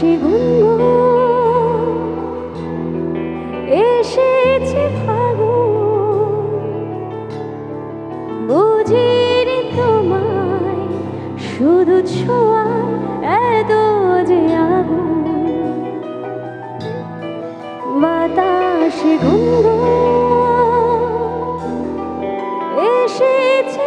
সেগুন এসেছে বুঝির তোমায় শুধু ছোয়া এত যে আগুন। বাতাসে ঘুম এসেছে